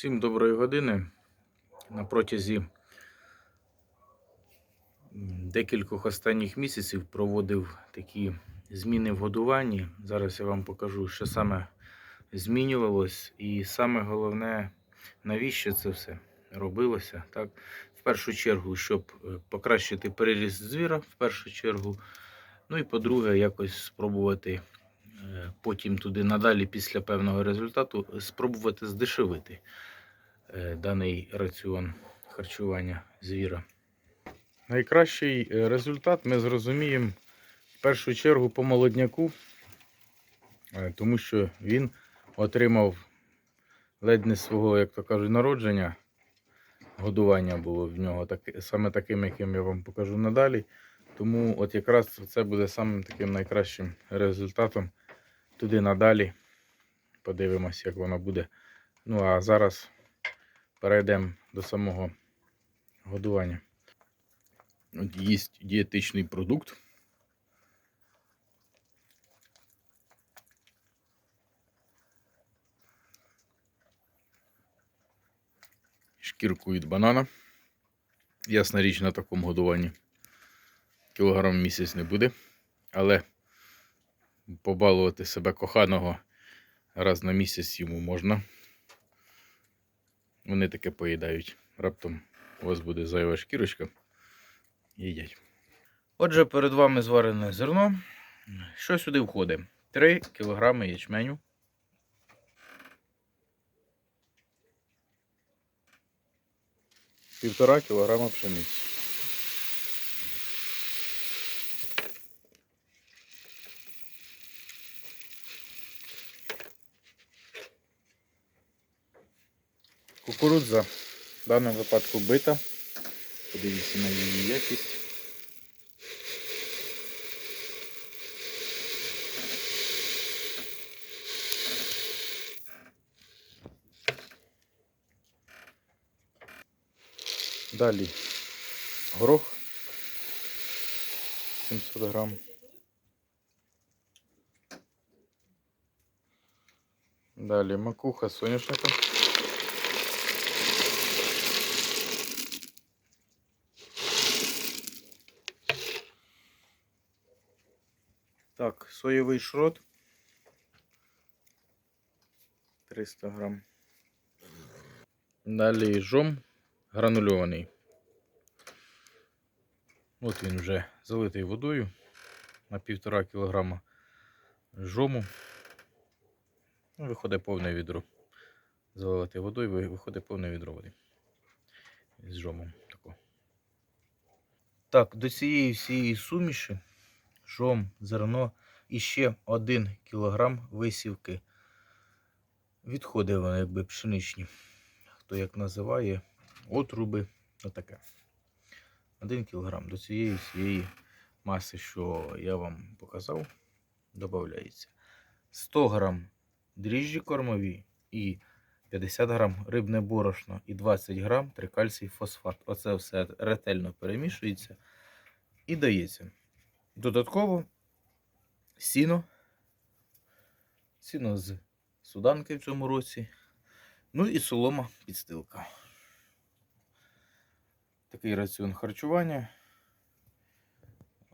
Всім доброї години. На протязі декількох останніх місяців проводив такі зміни в годуванні. Зараз я вам покажу, що саме змінювалось, і саме головне, навіщо це все робилося. Так? В першу чергу, щоб е, покращити переріст звіра, в першу чергу. Ну і по-друге, якось спробувати е, потім туди надалі, після певного результату, спробувати здешевити даний раціон харчування звіра. Найкращий е, результат ми зрозуміємо в першу чергу по молодняку, е, тому що він отримав ледь не свого, як то кажуть, народження. Годування було в нього так, саме таким, яким я вам покажу надалі. Тому от якраз це буде самим таким найкращим результатом. Туди надалі. Подивимось, як воно буде. Ну а зараз перейдемо до самого годування. От є дієтичний продукт. Шкірку від банана. Ясна річ на такому годуванні. Кілограм в місяць не буде. Але побалувати себе коханого раз на місяць йому можна. Вони таке поїдають. Раптом у вас буде зайва шкірочка. Їдять. Отже, перед вами зварене зерно. Що сюди входить? 3 кг ячменю. Півтора кілограма пшениці. Кукурудза в даному випадку бита. Подивіться на її якість. Далі горох 700 грам. Далі макуха соняшника. Так, соєвий шрот 300 грам. Далі жом гранульований. От він вже залитий водою на півтора кілограма жому. Ну, Виходить повне відро. Залити водою, ви- виходить повне відро води. З жомом. Тако. Так, до цієї всієї суміші жом, зерно і ще 1 кілограм висівки. Відходи вони якби пшеничні. Хто як називає, отруби, отаке. 1 кілограм до цієї всієї маси, що я вам показав, додається. 100 грам дріжджі кормові і 50 грам рибне борошно і 20 грам трикальцій фосфат. Оце все ретельно перемішується і дається. Додатково сіно. Сіно з суданки в цьому році. Ну і солома підстилка. Такий раціон харчування.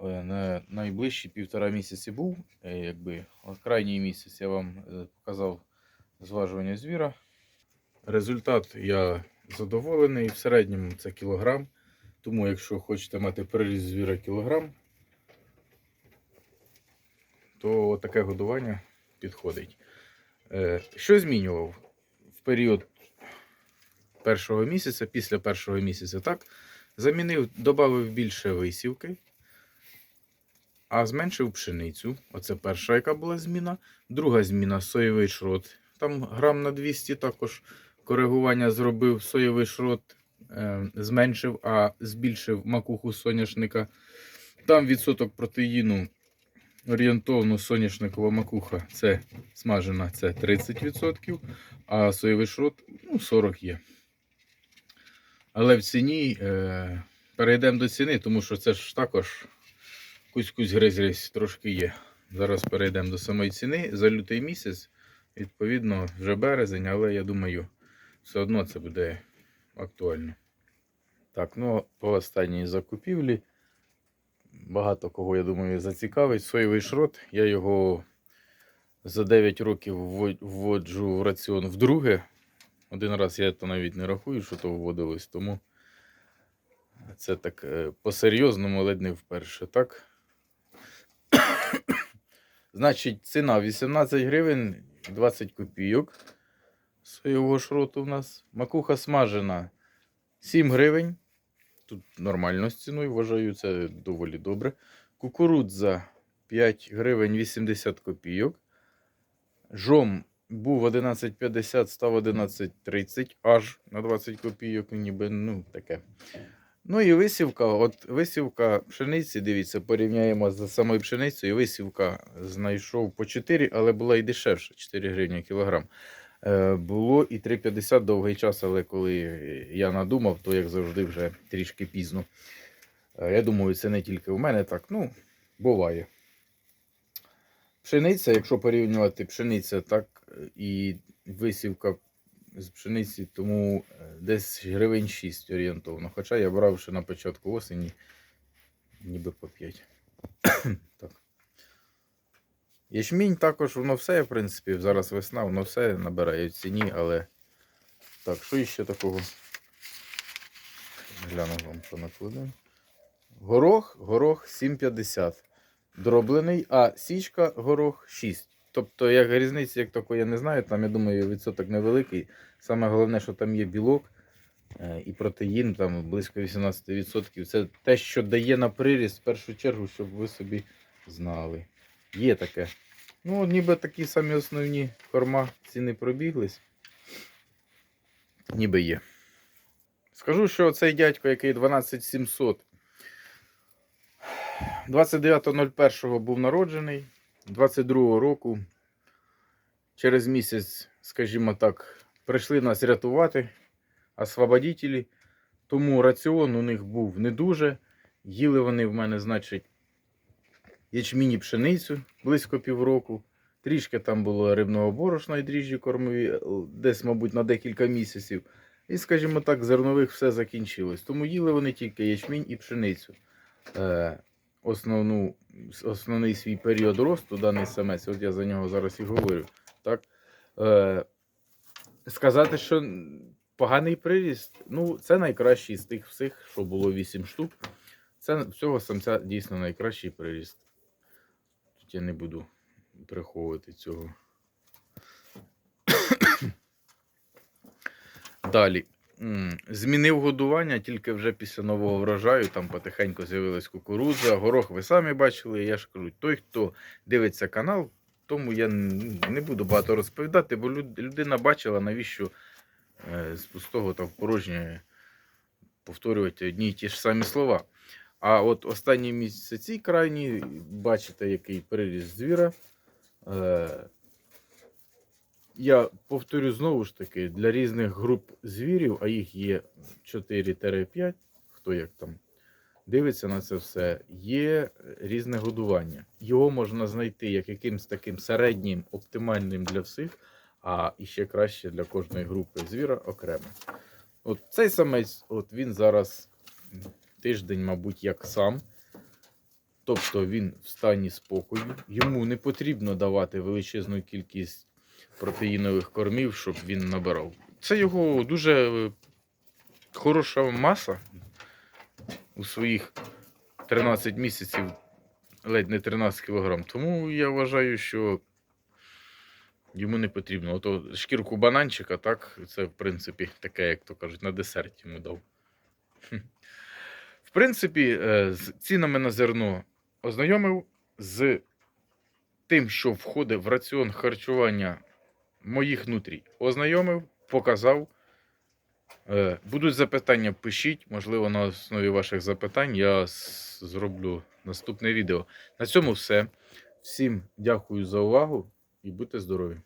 Е, На найближчі півтора місяці був. Е, Якби крайній місяць я вам е, показав зважування звіра. Результат я задоволений. В середньому це кілограм. Тому, якщо хочете мати приріст звіра кілограм, то таке годування підходить. Е, Що змінював в період першого місяця, після першого місяця, так? Замінив, додав більше висівки, а зменшив пшеницю. Оце перша, яка була зміна. Друга зміна соєвий шрот. Там грам на 200 також коригування зробив. Соєвий шрот е, зменшив, а збільшив макуху соняшника. Там відсоток протеїну орієнтовно соняшникова макуха це смажена це 30%, а соєвий шрот ну, 40 є. Але в ціні е, перейдемо до ціни, тому що це ж також кусь-кусь гризь трошки є. Зараз перейдемо до самої ціни. За лютий місяць, відповідно, вже березень, але я думаю, все одно це буде актуально. Так, ну по останній закупівлі. Багато кого, я думаю, зацікавить. Соєвий шрот. Я його за 9 років вводжу в раціон вдруге. Один раз я то навіть не рахую, що то вводилось, тому це так е, по-серйозному ледь не вперше, так? Значить, ціна 18 гривень 20 копійок соєвого шроту в нас. Макуха смажена 7 гривень. Тут нормально з ціною, вважаю, це доволі добре. Кукурудза 5 гривень 80 копійок. Жом був 11,50, став 11,30 аж на 20 копійок, ніби ну таке. Ну і висівка, от висівка пшениці, дивіться, порівняємо з самою пшеницею. Висівка знайшов по 4, але була і дешевша, 4 гривні кілограм. Е, було і 3,50 довгий час, але коли я надумав, то як завжди вже трішки пізно. Е, я думаю, це не тільки у мене так, ну, буває. Пшениця, якщо порівнювати пшениця, так е, і висівка з пшениці, тому десь гривень 6 орієнтовно. Хоча я брав ще на початку осені, ніби по 5. Ячмінь також, воно все, в принципі, зараз весна, воно все набирає в ціні, але. Так, що іще такого? Гляну вам, що накладемо. Горох, горох 7,50. Дроблений, а січка горох 6. Тобто, як різниці, як такої, я не знаю, там, я думаю, відсоток невеликий. Саме головне, що там є білок е, і протеїн, там близько 18%. Це те, що дає на приріст, в першу чергу, щоб ви собі знали. Є таке. Ну, ніби такі самі основні корма ціни пробіглись. Ніби є. Скажу, що цей дядько, який 12700, 29.01 був народжений, 22 року. Через місяць, скажімо так, прийшли нас рятувати освободителі. Тому раціон у них був не дуже. Їли вони в мене, значить, ячмінь і пшеницю близько півроку. Трішки там було рибного борошна і дріжджі кормові, е, десь, мабуть, на декілька місяців. І, скажімо так, зернових все закінчилось. Тому їли вони тільки ячмінь і пшеницю. Е, основну, основний свій період росту даний самець, от я за нього зараз і говорю. Так? Е, сказати, що поганий приріст, ну, це найкращий з тих всіх, що було 8 штук. Це всього самця дійсно найкращий приріст. Тут я не буду приховувати цього. Далі. Змінив годування тільки вже після нового врожаю. Там потихеньку з'явилась кукурудза, горох ви самі бачили. Я ж кажу, той, хто дивиться канал, тому я не буду багато розповідати, бо людина бачила, навіщо е, з пустого та в порожнє повторювати одні й ті ж самі слова. А от останні місяці крайні, бачите, який приріст звіра. Е, я повторю знову ж таки, для різних груп звірів, а їх є 4-5, хто як там дивиться на це все, є різне годування. Його можна знайти як якимсь таким середнім, оптимальним для всіх, а іще краще для кожної групи звіра окремо. От цей самець, от він зараз тиждень, мабуть, як сам. Тобто він в стані спокою. Йому не потрібно давати величезну кількість протеїнових кормів, щоб він набирав. Це його дуже е, хороша маса у своїх 13 місяців, ледь не 13 кілограм. Тому я вважаю, що йому не потрібно. Ото шкірку бананчика, так, це в принципі таке, як то кажуть, на десерт йому дав. Принципі, е, з цінами на зерно ознайомив з тим, що входить в раціон харчування моїх нутрій. Ознайомив, показав. Е, Будуть запитання, пишіть. Можливо, на основі ваших запитань я зроблю наступне відео. На цьому все. Всім дякую за увагу і будьте здорові!